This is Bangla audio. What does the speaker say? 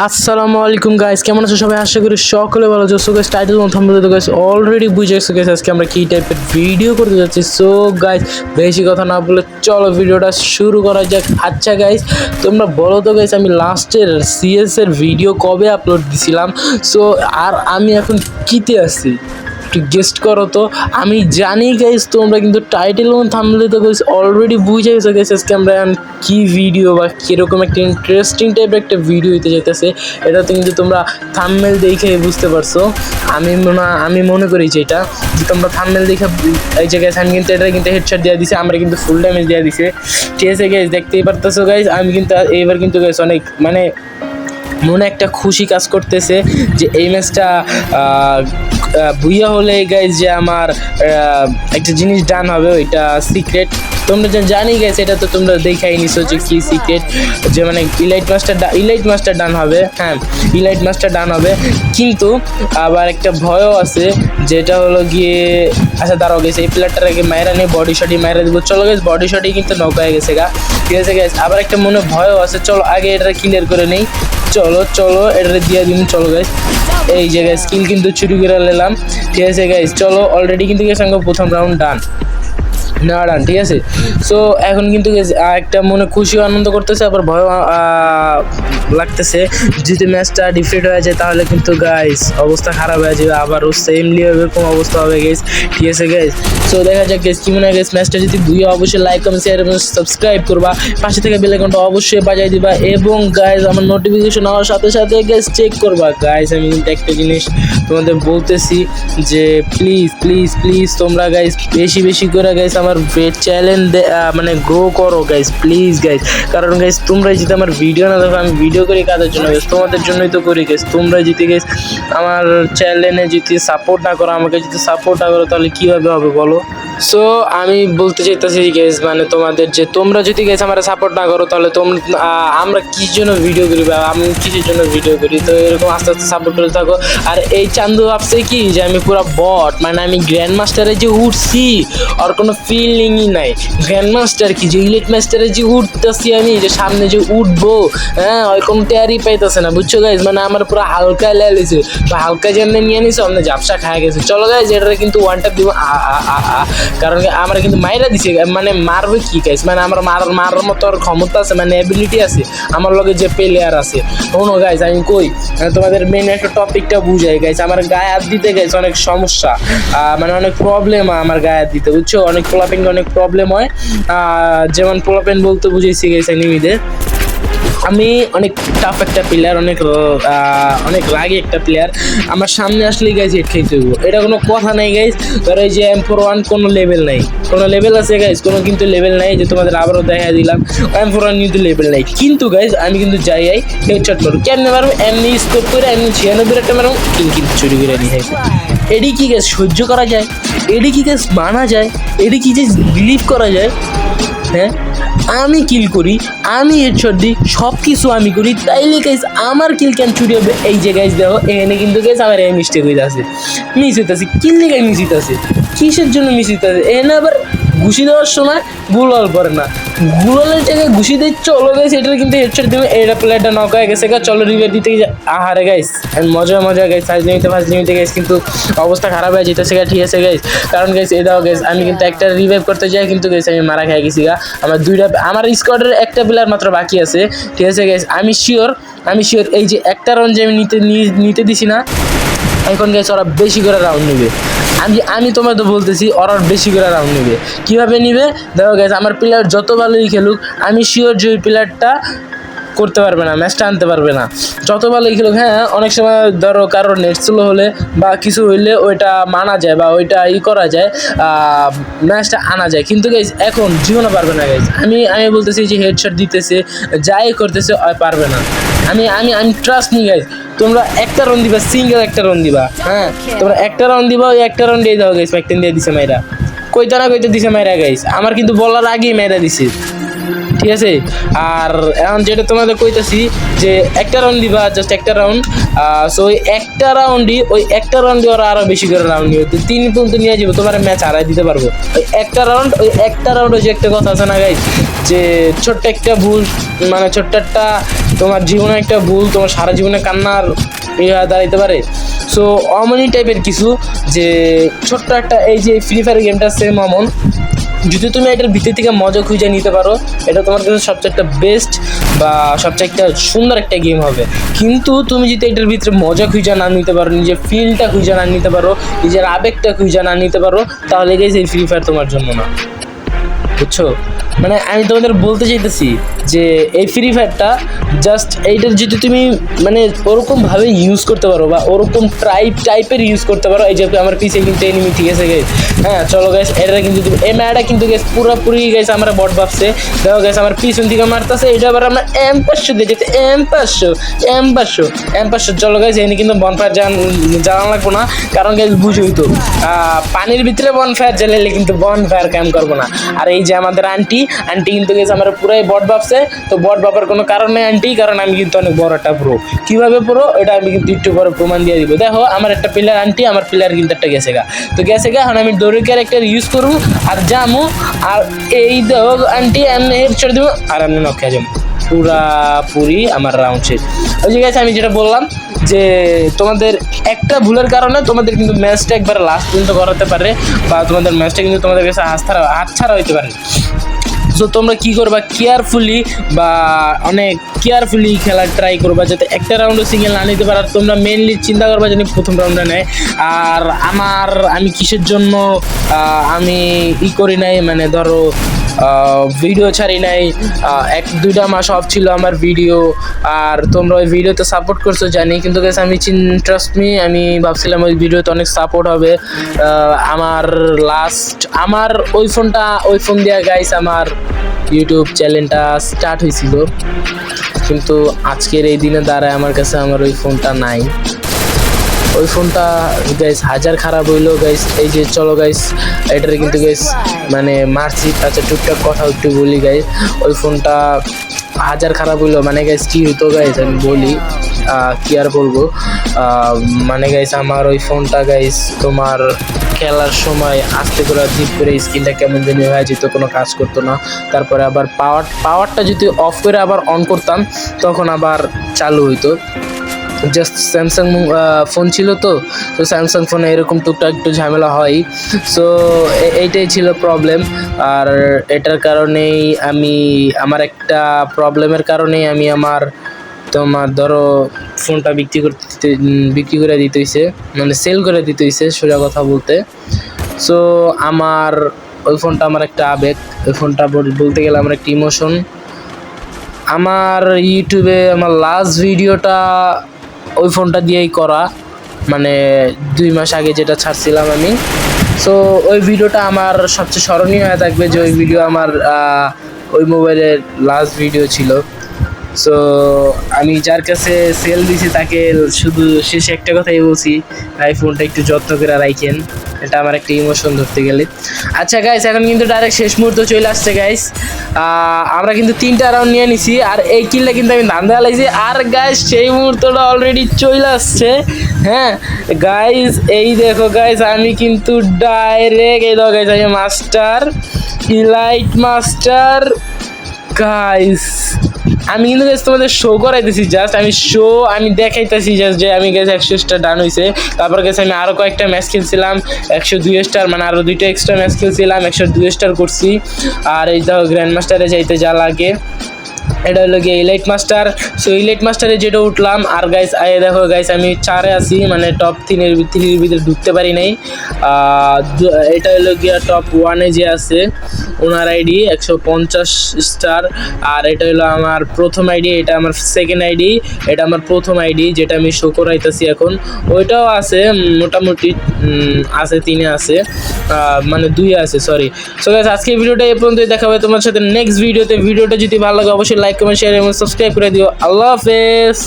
আসসালামু আলাইকুম গাইস কেমন আছো সবাই? আশা করি সকলে ভালো আছো। সো গাইস টাইটেল থাম্বনেল তো গাইস অলরেডি বুঝে গেছো গাইস আজকে আমরা কি টাইপের ভিডিও করতে যাচ্ছি। সো গাইস বেশি কথা না বলে চলো ভিডিওটা শুরু করা যাক। আচ্ছা গাইস তোমরা বলো তো গাইস আমি লাস্টের সিএস এর ভিডিও কবে আপলোড দিছিলাম? সো আর আমি এখন কিতে আছি? একটু গেস্ট করো তো। আমি জানি গাইস তোমরা কিন্তু টাইটেল এবং থামলে তো গাইস অলরেডি বুঝে গেছো গাইস আজকে আমরা কি ভিডিও বা কীরকম একটা ইন্টারেস্টিং টাইপের একটা ভিডিও হইতে যেতেছে এটা তো কিন্তু তোমরা থামমেল দেখে বুঝতে পারছ। আমি মনে আমি মনে করি যে এটা, যে তোমরা থামমেল দেখে এই যে গাইস আমি কিন্তু এটা কিন্তু হেডশট দেওয়া দিছে, আমরা কিন্তু ফুল ড্যামেজ দেওয়া দিছে। ঠিক আছে গাইস দেখতেই পারতেছো গাইস আমি কিন্তু এইবার কিন্তু গাইস অনেক মানে মনে একটা খুশি কাজ করতেছে যে এই ম্যাচটা ভুইয়া হলে গাইজ যে আমার একটা জিনিস ডান হবে, ওইটা সিক্রেট তোমরা যা জানি গেছে এটা তো তোমরা দেখাই নিছো যে কি সিক্রেট যে মানে elite master elite master done হবে হ্যাঁ ইলাইট মাস্টার ডান হবে। কিন্তু আবার একটা ভয়ও আছে, যেটা হলো গিয়ে আচ্ছা দাঁড়াও গেছে এই প্লেয়ারটার আগে মায়েরা নিয়ে বডি শটি মায়েরা দেবো। চলো গেছে বডি শটি কিন্তু নৌকা হয়ে গেছে গা। ঠিক আছে গেছে আবার একটা মনে ভয়ও আছে, চলো আগে এটা ক্লিয়ার করে নেই। চলো চলো, এটা দিয়ে দিন, চলো গাইস এই জায়গায় স্কিল কিন্তু চুরি করে নিলাম ঠিক আছে গাইজ চলো অলরেডি কিন্তু গেছে প্রথম রাউন্ড ডান না ডান ঠিক আছে? সো এখন কিন্তু একটা মনে খুশি আনন্দ করতেছে, আবার ভয় লাগতেছে। যদি ম্যাচটা ডিফিট হয়ে যায়, তাহলে কিন্তু গাইস অবস্থা খারাপ হয়ে যাবে। আবারও সেমলি এরকম অবস্থা হবে গাইস ঠিক আছে গাইস সো দেখা যাক গাইস কি মনে হয় গাইস ম্যাচটা যদি বুঝে অবশ্যই লাইক কমেন্ট শেয়ার এবং সাবস্ক্রাইব করবা। পাশে থেকে বেল আইকনটা অবশ্যই বাজাই দিবা এবং গাইস আমার নোটিফিকেশন হওয়ার সাথে সাথে গাইস চেক করবা। গাইস আমি কিন্তু একটা জিনিস তোমাদের বলতেছি যে প্লিজ প্লিজ প্লিজ তোমরা গাইস বেশি বেশি করে গাইস আমার চ্যানেল মানে গ্রো করো গাইস প্লিজ গাইস কারণ গাইস তোমরা যদি আমার ভিডিও না দেখো, আমি ভিডিও করি কাদের জন্য গেছ তোমাদের জন্যই তো করি গেছ তোমরা জিতে গেছ আমার চ্যানেলে যদি সাপোর্ট না করো, আমাকে যদি সাপোর্ট না করো, তাহলে কীভাবে হবে বলো? সো আমি বলতে চাইতেছি গেস মানে তোমাদের যে তোমরা যদি গেস আমার সাপোর্ট না করো, তাহলে তোমরা আমরা কি জন্য ভিডিও করি বা আমি কিসের জন্য ভিডিও করি? তো এরকম আস্তে আস্তে সাপোর্ট করে থাকো। আর এই চান্দু ভাবছে কি যে আমি পুরো বট মানে আমি গ্র্যান্ড মাস্টারে যে উঠছি, আর কোনো ফিলিংই নাই। গ্র্যান্ড মাস্টার কি যে ইলেট মাস্টারে যে উঠতেছি আমি, যে সামনে যে উঠবো হ্যাঁ ওই কোনো টেয়ারই পাইতেছে না, বুঝছ গাইজ মানে আমার পুরো হালকা লেগেছে তো হালকা যেমনি নিয়ে নিছে অন্য ঝাপসা খায় গেছে। চলো গাইজ এটা কিন্তু ওয়ান টাপ দিব। আ আ আ। কারণ আমার কিন্তু মাইরা দিছে মানে মারবে কি গাইজ মানে আমার মার মারার মতো ক্ষমতা আছে মানে অ্যাবিলিটি আছে। আমার লগে যে প্লেয়ার আছে শোনো গাইজ আমি কই আহ, তোমাদের মেন একটা টপিকটা বুঝাই গাইজ আমার গায়ে হাত দিতে গেছে অনেক সমস্যা মানে অনেক প্রবলেম আমার গায়ে হাত দিতে বুঝছ? অনেক পোলাপেন অনেক প্রবলেম হয়। যেমন পোলাপেন বলতে বুঝেছি গেছে নিমিদের আমি অনেক টাফ একটা প্লেয়ার অনেক অনেক রাগি একটা প্লেয়ার আমার সামনে আসলেই গাইজ হেড খেয়ে হইব। এটা কোনো কথা নাই গাইজ ধরো এই যে এম ফোর ওয়ান কোনো লেভেল নাই। কোনো লেভেল আছে গাইজ কোনো কিন্তু লেভেল নাই যে তোমাদের আবারও দেখা দিলাম। এম ফোর ওয়ান কিন্তু লেভেল নাই। কিন্তু গাইজ আমি কিন্তু যাই যাই হেডশট মারবো কেমনে মারবো? এমনি স্কোপ করে, এমনি ছিয়ানব্বই একটা মারবো। কিন্তু চুরি করে নিয়ে এডি কি গাছ সহ্য করা যায়? এডি কি গাছ মানা যায়? এডি কি যে বিলিভ করা যায়? হ্যাঁ? আমি কিল করি, আমি হেডশট দিই সব কিছু আমি করি। তাইলে গাইস আমার কিল কেন চুরি হবে। এই যে গাইস দেখো, এখানে কিন্তু গাইস আমার এই মিস্টেক হয়ে আছে মিস হইতেছে। কিল লেগে মিস হইতেছে। কিসের জন্য মিস হইতেছে? এখানে আবার ঘুষি দেওয়ার সময় গুলাল করে না। গুলালের জায়গায় ঘুষি দিয়ে চলো গাইস এটার কিন্তু হেডশট দিবে। এটা প্লেয়ারটা নক হয়ে গেছে চলো রিভার দিতে আহারে গাইস মজা মজা গাইস ফার্স্ট লিমিটে ফার্স্ট লিমিটে গাইস কিন্তু অবস্থা খারাপ হয়ে যেতেছে গা। ঠিক আছে গাইস কারণ গাইস এটাও গাইস আমি কিন্তু একটা রিভাইভ করতে যাই, কিন্তু গাইস আমি মারা খেয়ে গেছি গা। আমার দুইটা আমার স্কোয়াডের একটা প্লেয়ার মাত্র বাকি আছে, ঠিক আছে গাইস আমি শিওর আমি শিওর এই যে একটা রাউন্ড যে আমি নিতে নিতে দিছি না, এখন গেছে ওরা বেশি করে রাউন্ড নেবে। আমি আমি তোমায় তো বলতেছি, ওরা বেশি করে রাউন্ড নেবে। কীভাবে নিবে? দেখো গাইস আমার প্লেয়ার যত ভালোই খেলুক, আমি শিওর যে ওই প্লেয়ারটা করতে পারবে না ম্যাচটা আনতে পারবে না। যত ভালোই খেলুক হ্যাঁ অনেক সময় ধরো কারও নেট স্লো হলে বা কিছু হইলে ওইটা মানা যায় বা ওইটা ই করা যায় ম্যাচটা আনা যায়। কিন্তু গাইজ এখন জীবনে পারবে না গাইজ আমি আমি বলতেছি যে হেডশট দিতেছে যাই করতেছে পারবে না। আমি আমি আমি ট্রাস্ট নিই গাইজ তোমরা একটা রাউন্ড দিবা সিঙ্গেল একটা রাউন্ড দিবা হ্যাঁ? তোমরা একটা রাউন্ড দিবা ওই একটা রাউন্ড দিয়ে দাও গাইস প্যাকটেন দিয়ে দিছে মাইরা। কইতা না কইতে দিছে মাইরা গাইস আমার কিন্তু বলার আগেই মাইরা দিছে। ঠিক আছে? আর এখন যেটা তোমাদের কইতাছি যে একটা রাউন্ড দিবা জাস্ট একটা রাউন্ড সো ওই একটা রাউন্ডই ওই একটা রাউন্ডে ওরা আরও বেশি করে রাউন্ড নিবে। তিন পর্যন্ত নিয়ে যাব তোমার ম্যাচ হারাই দিতে পারব। ওই একটা রাউন্ড ওই একটা রাউন্ড ওই যে একটা কথা আছে না গাই যে ছোট্ট একটা ভুল মানে ছোট্ট একটা তোমার জীবনে একটা ভুল, তোমার সারা জীবনে কান্নার ইয়ে দাঁড়াইতে পারে। সো অমনি টাইপের কিছু, যে ছোট্ট একটা, এই যে ফ্রি ফায়ার গেমটা সেম অমন যদি তুমি এটার ভিতর থেকে মজা খুঁজে নিতে পারো, এটা তোমার কাছে সবচেয়ে একটা বেস্ট বা সবচেয়ে একটা সুন্দর একটা গেম হবে। কিন্তু তুমি যদি এটার ভিতরে মজা খুঁজে না নিতে পারো, নিজের ফিলটা খুঁজে না নিতে পারো, নিজের আবেগটা খুঁজে না নিতে পারো, তাহলে গেছে ফ্রি ফায়ার তোমার জন্য না। বুঝছ? মানে আমি তোমাদের বলতে চাইতেছি যে এই ফ্রি ফায়ারটা জাস্ট এইটার যদি তুমি মানে ওরকমভাবে ইউজ করতে পারো বা ওরকম টাইপ টাইপের ইউজ করতে পারো, এই যে আমার পিছে কিন্তু এনিমি ঠিক আছে গেছে হ্যাঁ চলো গ্যাস এটা কিন্তু এই ম্যাটা কিন্তু গেছে পুরোপুরি গেছে আমরা বট ভাবছে দেখো গেছে আমার পিছন থেকে মারতেছে, এটা আবার আমরা এম পাঁচশো দিয়ে যেতে এম পাঁচশো এম পাঁচশো এম পাঁচশো। চলো গেছে এনে কিন্তু বনফায়ার জান জ্বালান লাগবো না, কারণ গেছে বুঝোই তো পানির ভিতরে বনফায়ার জ্বালাইলে কিন্তু বনফায়ার ক্যাম্প করব না। আর এই যে আমাদের আন্টি আন্টি কিন্তু গেছে আমার পুরাই বট ভাবছে তো বট ভাবার কোনো কারণ নেই আন্টি কারণ আমি কিন্তু অনেক বড় একটা প্রো কীভাবে প্রো এটা আমি কিন্তু একটু পরে প্রমাণ দিয়ে দিব। দেখো, আমার একটা প্লেয়ার আন্টি আমার প্লেয়ার কিন্তু একটা গেছে গা। তো গেছে গা, এখন আমি দৌড়ি ক্যারেক্টার ইউজ করব আর যামু আর এই দেখো আন্টি আমি ছেড়ে দেবো আর এমনি নক্ষা যাব পুরাপুরি আমার রাউন্ড শেষ। ওই গেছে আমি যেটা বললাম যে তোমাদের একটা ভুলের কারণে তোমাদের কিন্তু ম্যাচটা একবার লাস্ট পর্যন্ত করাতে পারে বা তোমাদের ম্যাচটা কিন্তু তোমাদের কাছে হাতছাড়া হাতছাড়া হইতে পারে। সো তোমরা কি করবা? কেয়ারফুলি বা অনেক কেয়ারফুলি খেলার ট্রাই করবা যাতে একটা রাউন্ডে সিঙ্গেল না নিতে পারো। তোমরা মেনলি চিন্তা করবা যেন প্রথম রাউন্ডে নেয়। আর আমার, আমি কিসের জন্য আমি ই করি নাই? মানে ধরো ভিডিও ছাড়ি নাই। এক দুইটা মাস অফ ছিল আমার ভিডিও আর তোমরা ওই ভিডিওতে সাপোর্ট করছ জানি, কিন্তু গেছে আমি ট্রাস্ট মি আমি ভাবছিলাম ওই ভিডিওতে অনেক সাপোর্ট হবে। আমার লাস্ট আমার ওই ফোনটা ওই ফোন দিয়ে গাইস আমার ইউটিউব চ্যানেলটা স্টার্ট হয়েছিল কিন্তু আজকের এই দিনে দাঁড়ায় আমার কাছে আমার ওই ফোনটা নাই। ওই ফোনটা গাইস হাজার খারাপ হইল গাইস এই যে চলো গাইস এটারে কিন্তু গাইস মানে মারছি আচ্ছা টুকটাক কথা একটু বলি গাইস ওই ফোনটা হাজার খারাপ হইল মানে গাইস কি হইতো গাইস আমি বলি কি আর বলব? মানে গাইস আমার ওই ফোনটা গাইস তোমার খেলার সময় আস্তে করে জিপ করে স্ক্রিনটা কেমন জানি হয়ে যেত, কোনো কাজ করতো না। তারপরে আবার পাওয়ার পাওয়ারটা যদি অফ করে আবার অন করতাম, তখন আবার চালু হইতো। জাস্ট স্যামসাং ফোন ছিল তো তো স্যামসাং ফোনে এরকম টুকটাক একটু ঝামেলা হয়। সো এইটাই ছিল প্রবলেম আর এটার কারণেই আমি, আমার একটা প্রবলেমের কারণেই আমি আমার, তোমার ধরো ফোনটা বিক্রি করতে বিক্রি করে দিতে হইছে মানে সেল করে দিতে হইছে, সোজা কথা বলতে। সো আমার, ওই ফোনটা আমার একটা আবেগ। ওই ফোনটা বল- বলতে গেলে আমার একটা ইমোশন আমার ইউটিউবে আমার লাস্ট ভিডিওটা ওই ফোনটা দিয়েই করা মানে দুই মাস আগে যেটা ছাড়ছিলাম আমি। সো ওই ভিডিওটা আমার সবচেয়ে স্মরণীয় হয়ে থাকবে যে ওই ভিডিও আমার ওই মোবাইলের লাস্ট ভিডিও ছিল। সো আমি যার কাছে সেল দিছি তাকে শুধু শেষে একটা কথাই বলছি এই ফোনটা একটু যত্ন করে রাখেন। এটা আমার একটা ইমোশন ধরতে গেলে। আচ্ছা গাইস এখন কিন্তু ডাইরেক্ট শেষ মুহূর্ত চলে আসছে গাইস আমরা কিন্তু তিনটা রাউন্ড নিয়ে নিছি, আর এই কিলটা কিন্তু আমি ধান্দা লাইছি আর গাইস সেই মুহূর্তটা অলরেডি চলে আসছে। হ্যাঁ গাইস এই দেখো গাইস আমি কিন্তু ডাইরেক্ট এই দেখো গাইস আমি মাস্টার ইলাইট মাস্টার গাইস আমি কিন্তু তোমাদের শো করাইতেছি জাস্ট আমি শো আমি দেখাইতেছি জাস্ট যে আমি গেছে একশো স্টার ডান হয়েছে তারপর গেছে আমি আরও কয়েকটা ম্যাচ খেলছিলাম, একশো দুই স্টার মানে আরও দুইটা এক্সট্রা ম্যাচ খেলছিলাম, একশো দুই স্টার করছি। আর এই দেখো গ্র্যান্ড মাস্টারে যাইতে যা লাগে। এটা হলো গিয়ে ইলাইট মাস্টার সো ইলাইট মাস্টারে যেটা উঠলাম, আর গাইস আয়ে দেখো গাইস আমি চারে আছি মানে টপ তিনের থ্রির ভিতরে ঢুকতে পারি নাই। এটা হলো গিয়া টপ ওয়ানে যে আছে, ওনার আইডি একশো পঞ্চাশ স্টার আর এটা হলো আমার প্রথম আইডি এটা আমার সেকেন্ড আইডি এটা আমার প্রথম আইডি যেটা আমি শো করাইতেছি এখন। ওইটাও আছে, মোটামুটি আছে, তিনে আছে মানে দুই আছে সরি সো গাইস আজকে ভিডিওটা এই পর্যন্তই, দেখা হবে তোমার সাথে নেক্সট ভিডিওতে ভিডিওটা যদি ভালো লাগে অবশ্যই লাইক কমেন্ট শেয়ার এবং সাবস্ক্রাইব করে দিও। আল্লাহ হাফেজ।